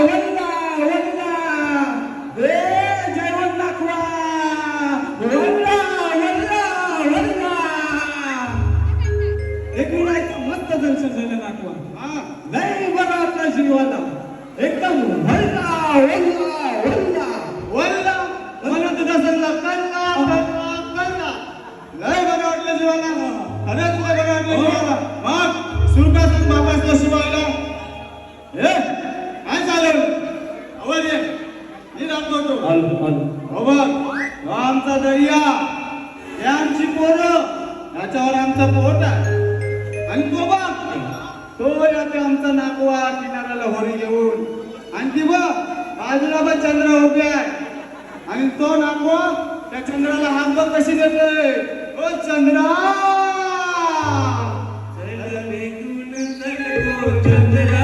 वल्ला वल्ला रे जेवण दाखवा वल्ला वल्ला वल्ला एकूण ऐका मस्त दर्शन झालं दाखवा हा लय बरा आपला जीवाला एकदम वल्ला वल्ला वल्ला. वल्ला. म्हणत नसला कल्ला कल्ला कल्ला. लय बरं वाटलं जीवाला खरंच लय बरं वाटलं जीवाला मग सुरकासन बाबाचं शिवायला हे काय चालेल आवाज ये मी राबतो तो हो बघ आमचा दर्या. हे आमची पोरं. याच्यावर आमचं पोट आहे. आणि तो बघ तो येते आमचा नाकवा किनाऱ्याला होरी घेऊन. आणि ती बघ बाजूला बघ चंद्र उभे आहे. आणि तो नाकवा त्या चंद्राला हात बघ कशी देते ओ चंद्रा! हे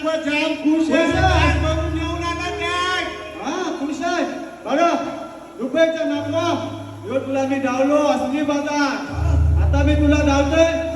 नागवा जाम खुश आहे. आला काय हा खुश आहे. बरं रुपयाच्या नाकवा ह्यो तुला मी डावलो असली बाजार. आता मी तुला डावतोय.